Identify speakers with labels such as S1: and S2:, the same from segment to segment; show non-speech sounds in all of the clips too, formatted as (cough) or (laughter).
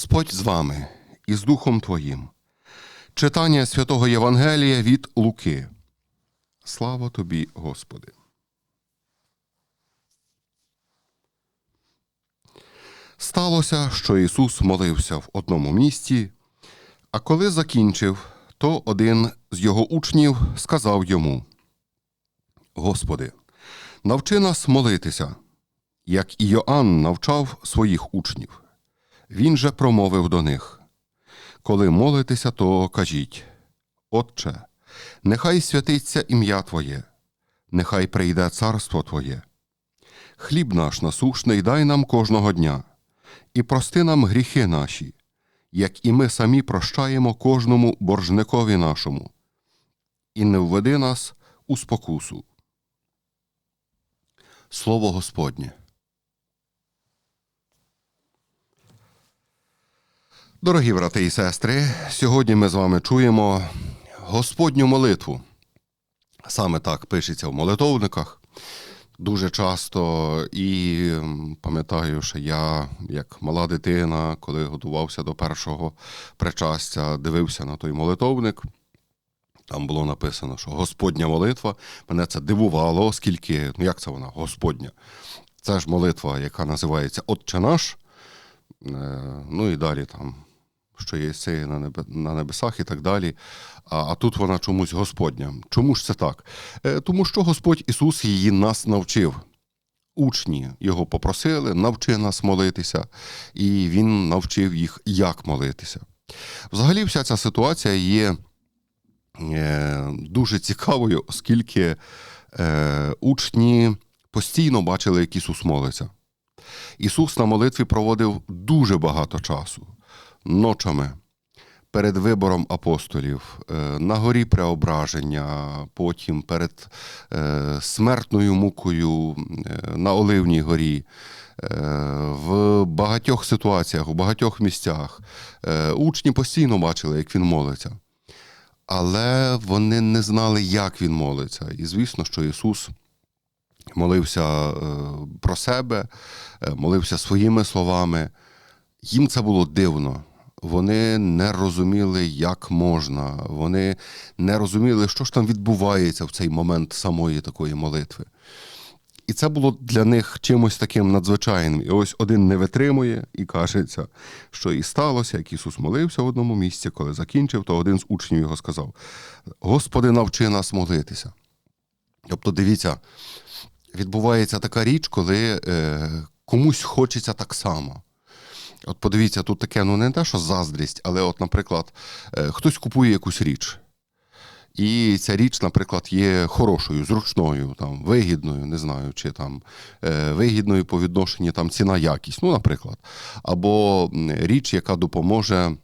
S1: Господь з вами і з Духом Твоїм. Читання святого Євангелія від Луки. Слава тобі, Господи. Сталося, що Ісус молився в одному місці, а коли закінчив, то один з його учнів сказав йому: Господи, навчи нас молитися, як і Йоанн навчав своїх учнів. Він же промовив до них: Коли молитеся, то кажіть: Отче, нехай святиться ім'я Твоє, нехай прийде царство Твоє. Хліб наш насушний дай нам кожного дня, і прости нам гріхи наші, як і ми самі прощаємо кожному боржникові нашому, і не введи нас у спокусу. Слово Господнє. Дорогі брати і сестри, сьогодні ми з вами чуємо Господню молитву. Саме так пишеться в молитовниках. Дуже часто і пам'ятаю, що я, як мала дитина, коли готувався до першого причастя, дивився на той молитовник. Там було написано, що Господня молитва. Мене це дивувало, оскільки, ну як це вона, Господня? Це ж молитва, яка називається Отче наш. Е, Ну і далі там, що є небе, на небесах і так далі. А, а тут вона чомусь Господня. Чому ж це так? Е, Тому що Господь Ісус її нас навчив. Учні його попросили, навчи нас молитися, і Він навчив їх, як молитися. Взагалі, вся ця ситуація є е, дуже цікавою, оскільки е, учні постійно бачили, як Ісус молиться. Ісус на молитві проводив дуже багато часу ночами перед вибором апостолів, е, на горі преображення, потім перед е, смертною мукою е, на Оливній горі. В багатьох ситуаціях, в багатьох місцях учні постійно бачили, як він молиться. Але вони не знали, як він молиться. І звісно, що Ісус молився про себе, молився своїми словами. Їм це було дивно. Вони не розуміли, як можна. Вони не розуміли, що ж там відбувається в цей момент самої такої молитви. І це було для них чимось таким надзвичайним. І ось один не витримує і кажеться, що і сталося, як Ісус молився в одному місці, коли закінчив, то один з учнів його сказав: Господи, навчи нас молитися. Тобто, дивіться, відбувається така річ, коли е, комусь хочеться так само. От подивіться, тут таке, ну не те, що заздрість, але, от, наприклад, е, хтось купує якусь річ. І ця річ, наприклад, є хорошою, зручною, там, вигідною, не знаю, чи там е, вигідною по відношенню ціна якість, ну, наприклад. Або річ, яка допоможе,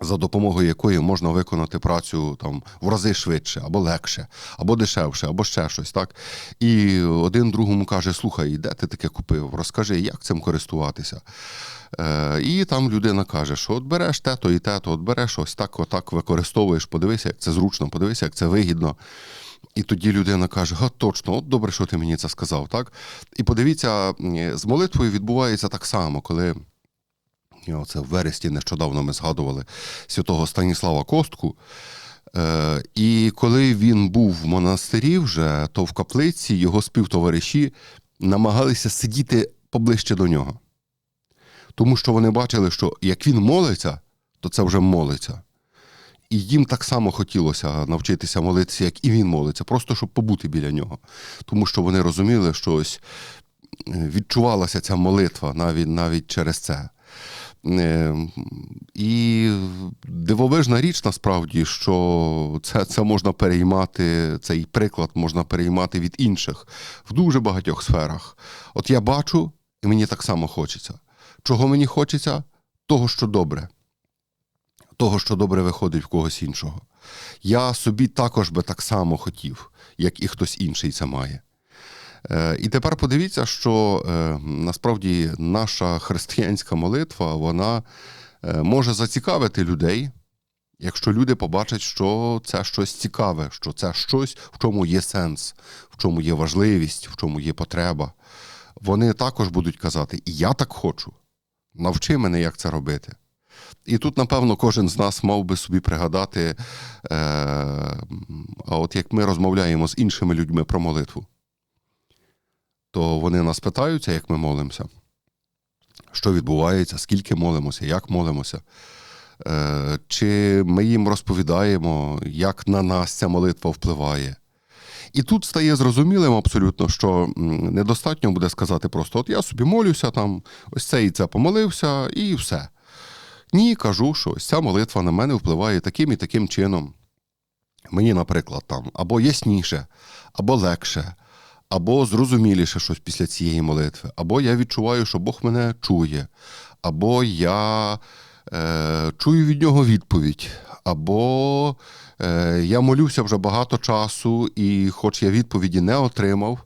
S1: за допомогою якої можна виконати працю там в рази швидше, або легше, або дешевше, або ще щось. так. І один другому каже: слухай, де ти таке купив? Розкажи, як цим користуватися. Е, і там людина каже, що от береш те-то і те-то, от береш ось так, отак використовуєш, подивися, як це зручно, подивися, як це вигідно. І тоді людина каже: Га, точно, от добре, що ти мені це сказав. так? І подивіться, з молитвою відбувається так само, коли. І Оце в вересні нещодавно ми згадували святого Станіслава Костку. Е, і коли він був в монастирі вже, то в каплиці його співтовариші намагалися сидіти поближче до нього. Тому що вони бачили, що як він молиться, то це вже молиться. І їм так само хотілося навчитися молитися, як і він молиться, просто щоб побути біля нього. Тому що вони розуміли, що ось е, відчувалася ця молитва навіть, навіть через це. Е, І дивовижна річ насправді, що це, це можна переймати, цей приклад можна переймати від інших в дуже багатьох сферах. От я бачу, і мені так само хочеться. Чого мені хочеться? Того, що добре. Того, що добре виходить в когось іншого. Я собі також би так само хотів, як і хтось інший це має. Е, І тепер подивіться, що е, насправді наша християнська молитва вона е, може зацікавити людей, якщо люди побачать, що це щось цікаве, що це щось, в чому є сенс, в чому є важливість, в чому є потреба. Вони також будуть казати, і я так хочу. навчи мене, як це робити. І тут, напевно, кожен з нас мав би собі пригадати, е, а от як ми розмовляємо з іншими людьми про молитву, то вони нас питаються, як ми молимося, що відбувається, скільки молимося, як молимося. Е, Чи ми їм розповідаємо, як на нас ця молитва впливає. І тут стає зрозумілим абсолютно, що недостатньо буде сказати просто: от я собі молюся, там, ось це і це помолився, і все. Ні, кажу, що ось ця молитва на мене впливає таким і таким чином. Мені, наприклад, там або ясніше, або легше, або зрозуміліше щось після цієї молитви, або я відчуваю, що Бог мене чує, або я е, чую від нього відповідь, або е, я молюся вже багато часу, і хоч я відповіді не отримав,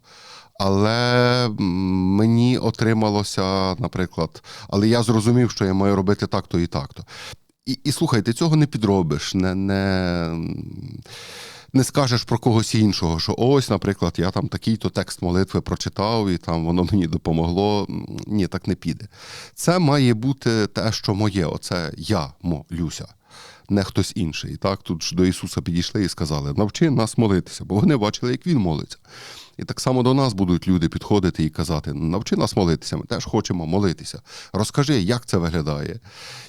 S1: але мені отрималося, наприклад, але я зрозумів, що я маю робити так-то і так-то. І, і слухайте, цього не підробиш, не, не, не скажеш про когось іншого, що ось, наприклад, я там такий-то текст молитви прочитав, і там воно мені допомогло. Ні, так не піде. Це має бути те, що моє. Оце я молюся, не хтось інший. Так, тут ж до Ісуса підійшли і сказали: навчи нас молитися, бо вони бачили, як Він молиться. І так само до нас будуть люди підходити і казати: навчи нас молитися, ми теж хочемо молитися. Розкажи, як це виглядає.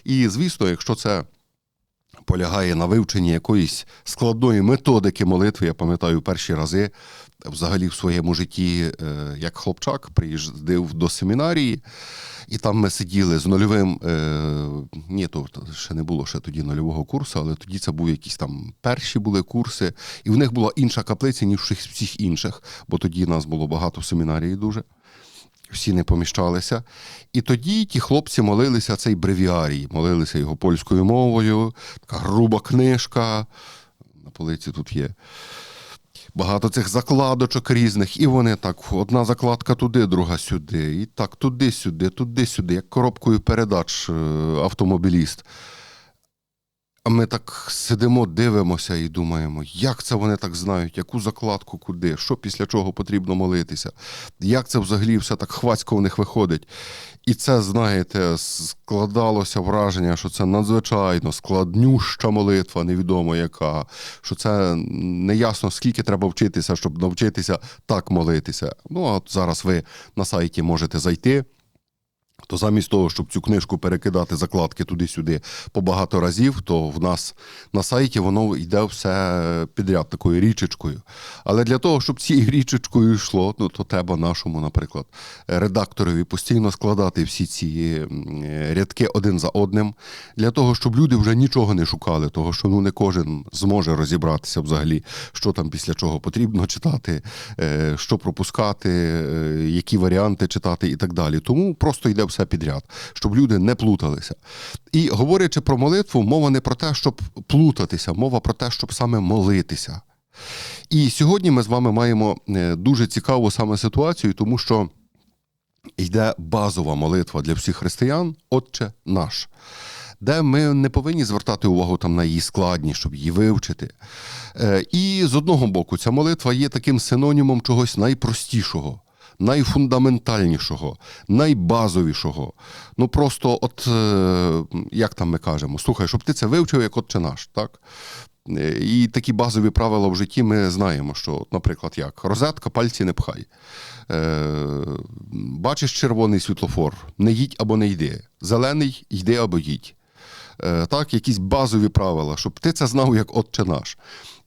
S1: І звісно, якщо це полягає на вивченні якоїсь складної методики молитви, я пам'ятаю перші рази взагалі в своєму житті, е, як хлопчак, приїздив до семінарії, і там ми сиділи з нульовим. е, Ні, то ще не було ще тоді нульового курсу, але тоді це був якісь там перші були курси, і в них була інша каплиця, ніж всіх- інших, бо тоді нас було багато в семінарії дуже. Всі не поміщалися. І тоді ті хлопці молилися цей бревіарій, молилися його польською мовою, така груба книжка. На полиці тут є багато цих закладочок різних, і вони так: одна закладка туди, друга сюди, і так туди-сюди, туди-сюди, як коробкою передач е, автомобіліст. А ми так сидимо, дивимося і думаємо, як це вони так знають, яку закладку куди, що після чого потрібно молитися, як це взагалі все так хвацько в них виходить. І це, знаєте, складалося враження, що це надзвичайно складнюща молитва, невідомо яка, що це неясно, скільки треба вчитися, щоб навчитися так молитися. Ну, а зараз ви на сайті можете зайти. То замість того, щоб цю книжку перекидати закладки туди-сюди по багато разів, то в нас на сайті воно йде все підряд такою річечкою. Але для того, щоб цією річечкою йшло, ну то треба нашому, наприклад, редакторові постійно складати всі ці рядки один за одним, для того, щоб люди вже нічого не шукали, того що ну не кожен зможе розібратися взагалі, що там після чого потрібно читати, е, що пропускати, е, які варіанти читати і так далі. Тому просто йде все підряд, щоб люди не плуталися. І говорячи про молитву, мова не про те, щоб плутатися, мова про те, щоб саме молитися. І сьогодні ми з вами маємо е, дуже цікаву саме ситуацію, тому що йде базова молитва для всіх християн, Отче наш. Де ми не повинні звертати увагу там на її складність, щоб її вивчити. Е, І з одного боку, ця молитва є таким синонімом чогось найпростішого, найфундаментальнішого, найбазовішого. Ну просто, от е, як там ми кажемо, слухай, щоб ти це вивчив, як отче наш, так? Е, І такі базові правила в житті ми знаємо, що, наприклад, як розетка, пальці не пхай. Е, бачиш червоний світлофор, не їдь або не йди. Зелений йди або їдь. Так, якісь базові правила, щоб ти це знав як отче наш.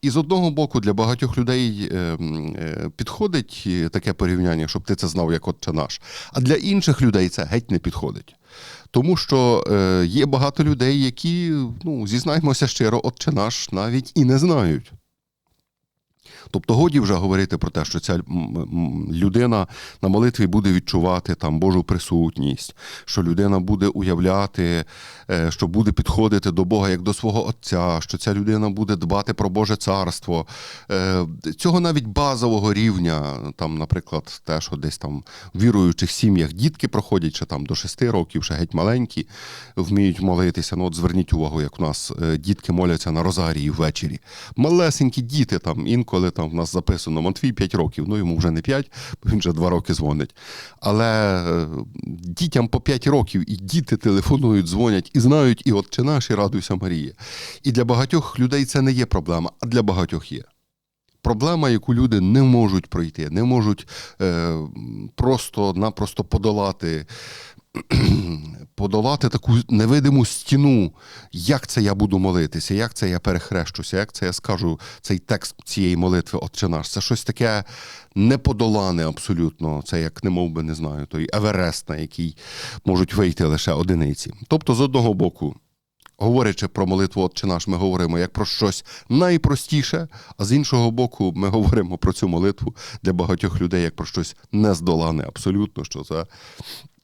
S1: І з одного боку, для багатьох людей е, е, підходить е, таке порівняння, щоб ти це знав як отче наш. А для інших людей це геть не підходить. Тому що є багато людей, які, ну, зізнаємося щиро, отче наш навіть і не знають. Тобто годі вже говорити про те, що ця людина на молитві буде відчувати там Божу присутність, що людина буде уявляти, е, що буде підходити до Бога як до свого Отця, що ця людина буде дбати про Боже царство. Е, Цього навіть базового рівня, там, наприклад, те, що десь там в віруючих сім'ях дітки проходять ще там до 6 років, ще геть маленькі, вміють молитися. Ну, от зверніть увагу, як у нас е, дітки моляться на розарії ввечері. Малесенькі діти там інколи там в нас записано Матвій 5 років, ну йому вже не 5, бо він вже 2 роки дзвонить. Але е, дітям по 5 років і діти телефонують, дзвонять і знають, і Отче наш, і радуйся Марія. І для багатьох людей це не є проблема, а для багатьох є. Проблема, яку люди не можуть пройти, не можуть е, просто-напросто подолати, (clears throat) подолати таку невидиму стіну. Як це я буду молитися, як це я перехрещуся, як це я скажу цей текст цієї молитви Отче наш. Це щось таке неподолане абсолютно. Це як не мов би, не знаю, той Еверест, на який можуть вийти лише одиниці. Тобто, з одного боку, Говорячи про молитву Отче наш, ми говоримо як про щось найпростіше, а з іншого боку, ми говоримо про цю молитву для багатьох людей як про щось нездолане, абсолютно, що це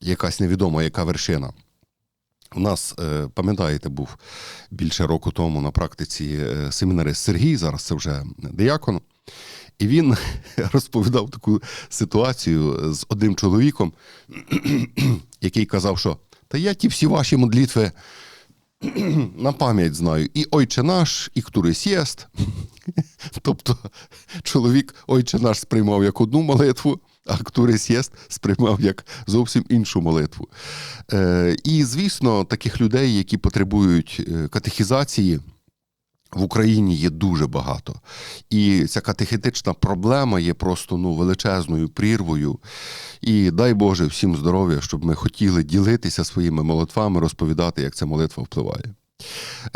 S1: якась невідома яка вершина. У нас, е, пам'ятаєте, був більше року тому на практиці е, семінарист Сергій, зараз це вже диякон. І він (laughs) розповідав таку ситуацію з одним чоловіком, (clears throat) який казав, що та я ті всі ваші модлітви (clears throat) на пам'ять знаю і Ойче наш, і Ктурисєст. (laughs) Тобто чоловік Ойче наш сприймав як одну молитву, а Ктурисєст сприймав як зовсім іншу молитву. Е, І, звісно, таких людей, які потребують е, катехізації. В Україні є дуже багато. І ця катехетична проблема є просто ну, величезною прірвою. І дай Боже всім здоров'я, щоб ми хотіли ділитися своїми молитвами, розповідати, як ця молитва впливає.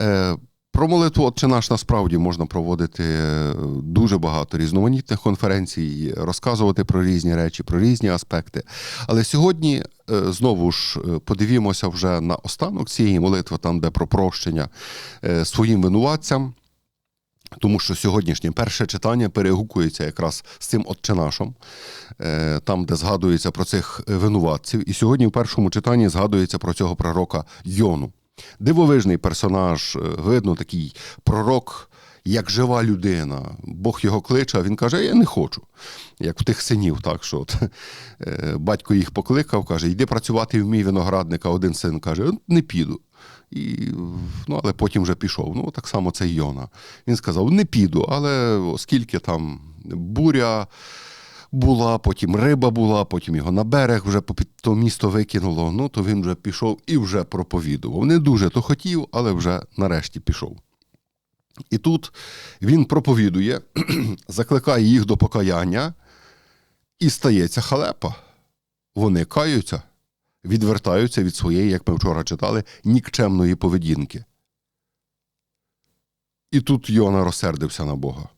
S1: Е, про молитву Отче наш насправді можна проводити е, дуже багато різноманітних конференцій, розказувати про різні речі, про різні аспекти. Але сьогодні е, знову ж е, подивімося вже на останок цієї молитви, там, де про прощення своїм винуватцям. Тому що сьогоднішнє перше читання перегукується якраз з цим Отче нашим, там, де згадується про цих винуватців. І сьогодні в першому читанні згадується про цього пророка Йону. Дивовижний персонаж, видно, такий пророк, як жива людина. Бог його кличе, а він каже: Я не хочу. Як в тих синів, так що от, (laughs) батько їх покликав, каже: Йди працювати в мій виноградник, а один син каже, не піду. І, ну, Але потім вже пішов. Ну, так само це Йона. Він сказав: не піду, але оскільки там буря була, потім риба була, потім його на берег вже то місто викинуло. Ну, то він вже пішов і вже проповідував. Не дуже то хотів, але вже нарешті пішов. І тут він проповідує, (clears throat) закликає їх до покаяння, і стається халепа. Вони каються, відвертаються від своєї, як ми вчора читали, нікчемної поведінки. І тут Йона розсердився на Бога.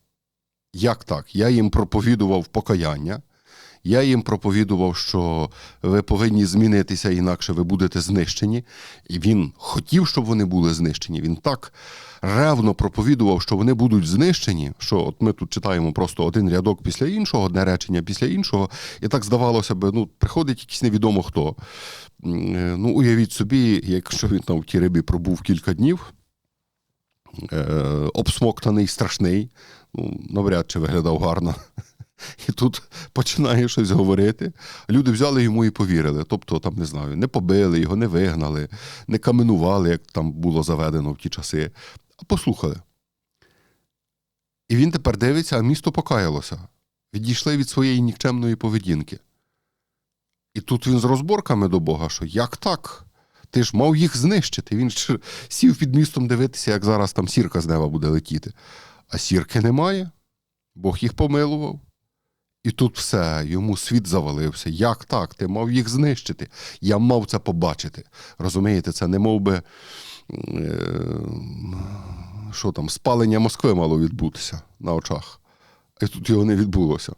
S1: Як так? Я їм проповідував покаяння, я їм проповідував, що ви повинні змінитися, інакше ви будете знищені. І він хотів, щоб вони були знищені. Він так ревно проповідував, що вони будуть знищені. Що от ми тут читаємо просто один рядок після іншого, одне речення після іншого, і так здавалося б, ну, приходить якийсь невідомо хто. Ну, уявіть собі, якщо він там в тій рибі пробув кілька днів. Е, обсмоктаний, страшний, ну, навряд чи виглядав гарно. (laughs) І тут починає щось говорити. Люди взяли йому і повірили. Тобто, там, не знаю, не побили його, не вигнали, не каменували, як там було заведено в ті часи, а послухали. І він тепер дивиться, а місто покаялося. Відійшли від своєї нікчемної поведінки. І тут він з розборками до Бога, що як так? Ти ж мав їх знищити. Він ж сів під містом дивитися, як зараз там сірка з неба буде летіти. А сірки немає. Бог їх помилував. І тут все, йому світ завалився. Як так? Ти мав їх знищити? Я мав це побачити. Розумієте, це не мов би, е, що там, спалення Москви мало відбутися на очах. І тут його не відбулося.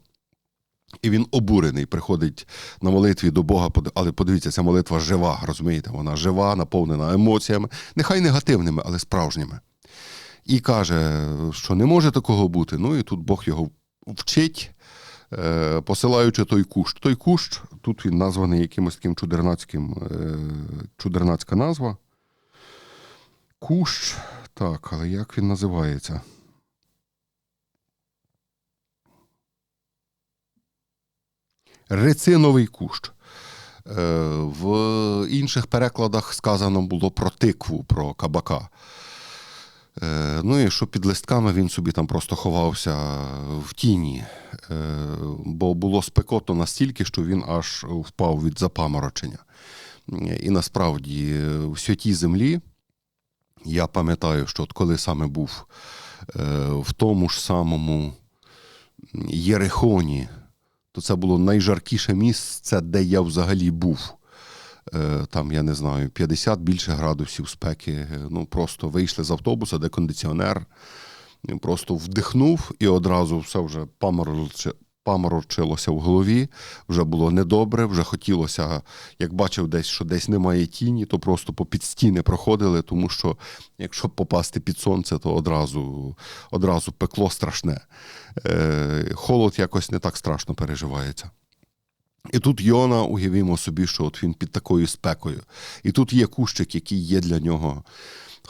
S1: І він обурений, приходить на молитві до Бога, але подивіться, ця молитва жива, розумієте? Вона жива, наповнена емоціями, нехай негативними, але справжніми. І каже, що не може такого бути. Ну і тут Бог його вчить, е, посилаючи той кущ. Той кущ, тут він названий якимось таким чудернацьким, е, чудернацька назва. Кущ, так, але як він називається? Рециновий кущ. Е, в інших перекладах сказано було про тикву, про кабака. Е, ну і що під листками він собі там просто ховався в тіні, е, бо було спекотно настільки, що він аж впав від запаморочення. І насправді в святій землі я пам'ятаю, що от коли саме був е, в тому ж самому Єрихоні, то це було найжаркіше місце, де я взагалі був. Е, Там, я не знаю, 50 більше градусів спеки. Е, Ну, просто вийшли з автобуса, де кондиціонер, е, просто вдихнув і одразу все вже паморочилося в голові, вже було недобре, вже хотілося, як бачив десь, що десь немає тіні, то просто попід стіни проходили, тому що якщо попасти під сонце, то одразу, одразу пекло страшне. Холод якось не так страшно переживається. І тут Йона, уявімо собі, що от він під такою спекою. І тут є кущик, який є для нього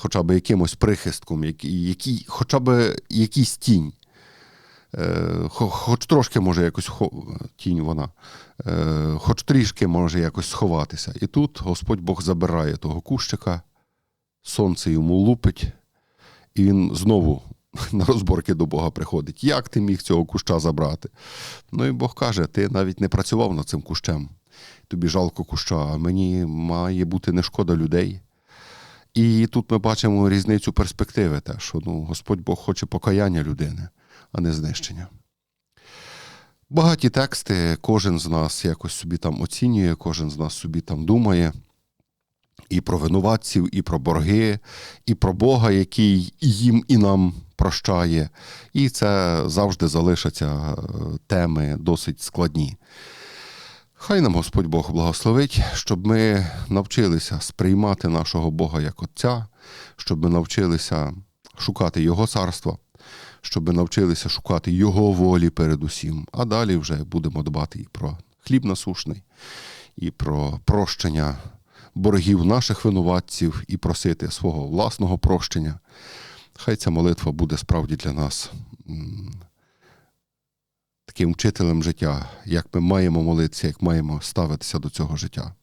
S1: хоча б якимось прихистком, який, який, хоча б якийсь тінь. Е, хоч трошки може якось тінь вона, е, хоч трішки може якось сховатися. І тут Господь Бог забирає того кущика, сонце йому лупить, і він знову (laughs) на розборки до Бога приходить. Як ти міг цього куща забрати? Ну і Бог каже: ти навіть не працював над цим кущем. Тобі жалко куща, а мені має бути не шкода людей. І тут ми бачимо різницю перспективи, те, що ну, Господь Бог хоче покаяння людини, а не знищення. Багаті тексти, кожен з нас якось собі там оцінює, кожен з нас собі там думає. І про винуватців, і про борги, і про Бога, який їм і нам прощає. І це завжди залишаться е, теми досить складні. Хай нам Господь Бог благословить, щоб ми навчилися сприймати нашого Бога як Отця, щоб ми навчилися шукати Його царства, щоб ми навчилися шукати Його волі передусім, а далі вже будемо дбати і про хліб насушний, і про прощення боргів наших винуватців, і просити свого власного прощення. Хай ця молитва буде справді для нас таким вчителем життя, як ми маємо молитися, як маємо ставитися до цього життя.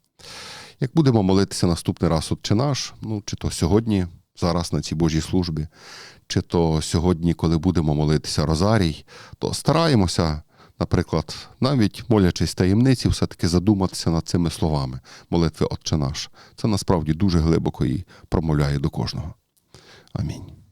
S1: Як будемо молитися наступний раз Отче наш, ну чи то сьогодні, зараз на цій Божій службі, чи то сьогодні, коли будемо молитися Розарій, то стараємося, наприклад, навіть молячись таємниці, все-таки задуматися над цими словами молитви Отче наш. Це насправді дуже глибоко і промовляє до кожного. Амінь.